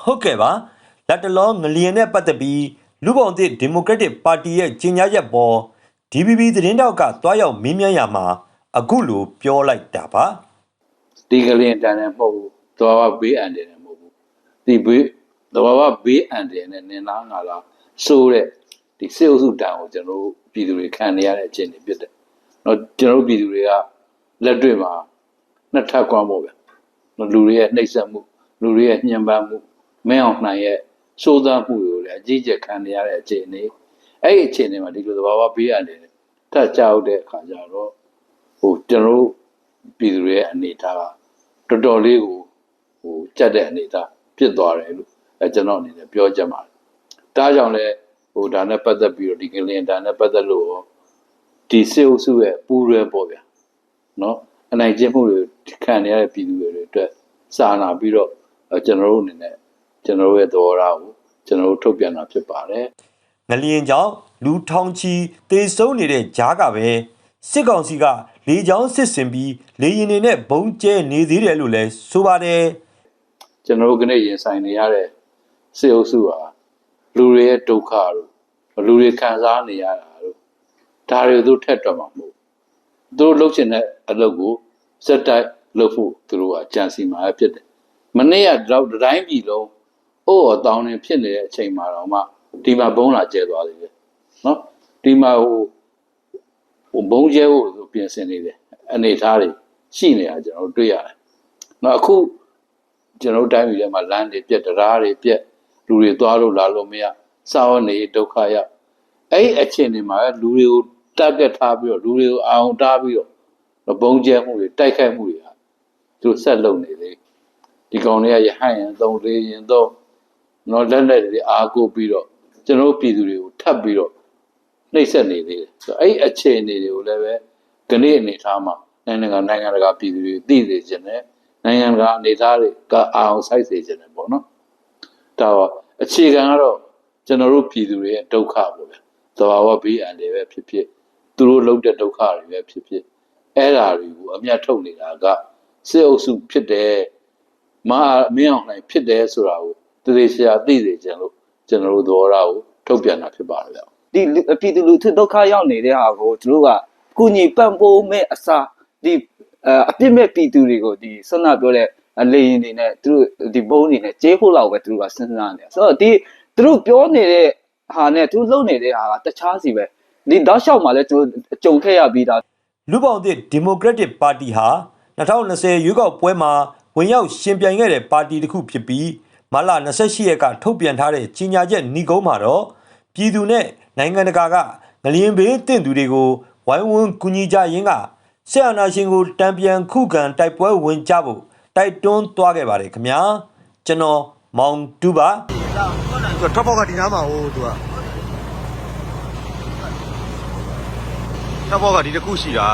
ဟုတ်ကဲ့ပါလက်တလောငလျင်နဲ့ပတ်သက်ပြီးလူပောင်သစ်ဒီမိုကရက်တစ်ပါတီရဲ့ကြီးညာချက်ပေါ် DBB သတင်းတောက်ကတွားရောက်မင်းမြန်းရမှာအခုလိုပြောလိုက်တာပါဒီကလေးတန်တယ်မဟုတ်ဘူးသဘာဝဘေးအန္တရာယ်မဟုတ်ဘူးဒီဘေးသဘာဝဘေးအန္တရာယ်နဲ့နင်လားငါလားစိုးတဲ့ဒီစေအုပ်စုတန်ကိုကျွန်တော်တို့ပြည်သူတွေခံနေရတဲ့အခြေအနေဖြစ်တယ်။နော်ကျွန်တော်တို့ပြည်သူတွေကလက်တွေ့မှာနှစ်ထပ်ကွမ်းပေါ့ဗျာ။နော်လူတွေရဲ့နှိပ်စက်မှုလူတွေရဲ့ညှဉ်းပန်းမှု မင်းအောင်နိုင်ရဲ့စိုးသားမှုတွေကိုလည်းအကြီးအကျယ်ခံနေရတဲ့အခြေအနေအဲ့ဒီအခြေအနေမှာဒီလိုသဘာဝဘေးအန္တရာယ်ထပ်ကြောက်တဲ့အခါကျတော့ဟိုကျွန်တော်တို့ပြည်သူတွေရဲ့အနေအထားကတော်တော်လေးကိုဟိုကြက်တဲ့အနေအထားဖြစ်သွားတယ်လို့အဲကျွန်တော်အနေနဲ့ပြောချင်ပါတယ်။ဒါကြောင့်လဲဟိုဒါနဲ့ပတ်သက်ပြီးတော့ဒီကလင်ဒါနဲ့ပတ်သက်လို့ရောဒီစေအုပ်စုရဲ့ပူးရဲပေါ့ဗျာ။နော်အနိုင်ကျင့်မှုတွေခံနေရတဲ့ပြည်သူတွေအတွက်စာနာပြီးတော့အဲကျွန်တော်တို့အနေနဲ့ ကျွန်တော်တို့ရဲ့သဘောထားကိုကျွန်တော်တို့ထုတ်ပြန်တာဖြစ်ပါတယ်ငလျင်ကြောင့်လူထောင်ချီတေဆုံးနေတဲ့ကြားကပဲစစ်ကောင်စီကလေကြောင်းစစ်ဆင်ပြီးလေရင်တွေနဲ့ဘုံကျဲနေသေးတယ်လို့လည်းဆိုပါတယ်ကျွန်တော်တို့ကနေ့ရင်ဆိုင်နေရတဲ့စေအုပ်စုဟာလူတွေရဲ့ဒုက္ခတို့လူတွေခံစားနေရတာတို့ဒါတွေသူထက်တော့မှာမဟုတ်ဘူးသူတို့လှုပ်ချင်တဲ့အလုပ်ကိုစက်တိုက်လုပ်ဖို့သူတို့ကကြံစီမှာဖြစ်တယ်မနေ့ကတော့တတိုင်းပြည်လုံး အိုးအတောင်းနေဖြစ်နေတဲ့အချိန်မှာတော့မှဒီမှာဘုံလာကျဲသွားသေးတယ်နော်ဒီမှာဟိုဟိုဘုံကျဲဖို့သူပြင်ဆင်နေတယ်အနေထားတွေရှိနေတာကျွန်တော်တို့တွေ့ရတယ်နော်အခုကျွန်တော်တို့တိုင်းပြည်ထဲမှာလမ်းတွေပြက်တရားတွေပြက်လူတွေသွားလို့လာလို့မရစာဝနေဒုက္ခရအဲ့ဒီအခြေအနေမှာလူတွေကိုတက်တက်ထားပြီးတော့လူတွေကိုအာရုံထားပြီးတော့ဘုံကျဲမှုတွေတိုက်ခိုက်မှုတွေဟာသူတို့ဆက်လုပ်နေလေဒီကောင်တွေကရဟန့်ရင်သုံးလေးရင်သုံး နော်လက်လက်တွေအားကိုပြီးတော့ကျွန်တော်တို့ပြည်သူတွေကိုထပ်ပြီးတော့နှိပ်စက်နေသေးတယ်ဆိုတော့အဲ့ဒီအခြေအနေတွေကိုလည်းပဲဒီနေ့အနေထားမှာနိုင်ငံတကာနိုင်ငံတကာပြည်သူတွေသိစေချင်တယ်နိုင်ငံတကာအနေသားတွေကအာအောင်စိုက်စေခြင်းတယ်ပေါ့နော်ဒါတော့အခြေခံကတော့ကျွန်တော်တို့ပြည်သူတွေရဲ့ဒုက္ခပေါ့ဗျာသဘာဝဘေးအန္တရာယ်ပဲဖြစ်ဖြစ်သူတို့လုပ်တဲ့ဒုက္ခတွေပဲဖြစ်ဖြစ်အဲ့ဓာတွေကိုအမျက်ထုတ်နေတာကစစ်အုပ်စုဖြစ်တယ်မဟာမင်းအောင်နိုင်ဖြစ်တယ်ဆိုတာကို တသေးချာသိစေခြင်းလို့ကျွန်တော်တို့သဘောထားကိုထုတ်ပြန်တာဖြစ်ပါတယ်ဗျာဒီလူပြည်သူလူထုဒုက္ခရောက်နေတဲ့ဟာကိုသူတို့ကကုညီပံ့ပိုးမဲ့အစားဒီအအပြစ်မဲ့ပြည်သူတွေကိုဒီဆွမ်းနာပြောတဲ့အလေရင်တွေနဲ့သူတို့ဒီဘုံတွေနဲ့ကြေးဖို့လောက်ပဲသူတို့ကစဉ်းစားနေတယ်ဆိုတော့ဒီသူတို့ပြောနေတဲ့ဟာနဲ့သူတို့လုပ်နေတဲ့ဟာကတခြားစီပဲဒီတောက်လျှောက်မှာလည်းသူတို့ကြုံခဲ့ရပြီးသားလူပောင်သစ်ဒီမိုကရက်တစ်ပါတီဟာ2020ရွေးကောက်ပွဲမှာဝင်ရောက်ရှင်ပြိုင်ခဲ့တဲ့ပါတီတစ်ခုဖြစ်ပြီး မလ28ရက်ကထုတ်ပြန်ထားတဲ့ကြီးညာချက်ညီကုန်းမှာတော့ပြည်သူနဲ့နိုင်ငံတကာကငလျင်ဘေးတင့်သူတွေကိုဝိုင်းဝန်းကူညီကြရင်းကဆရာနာရှင်ကိုတံပြန်ခုခံတိုက်ပွဲဝင်ကြဖို့တိုက်တွန်းသွားခဲ့ပါတယ်ခင်ဗျာကျွန်တော်မောင်တူပါသူကထွက်ပေါက်ကဒီနားမှာဟိုသူကထွက်ပေါက်ကဒီတစ်ခုရှိတာ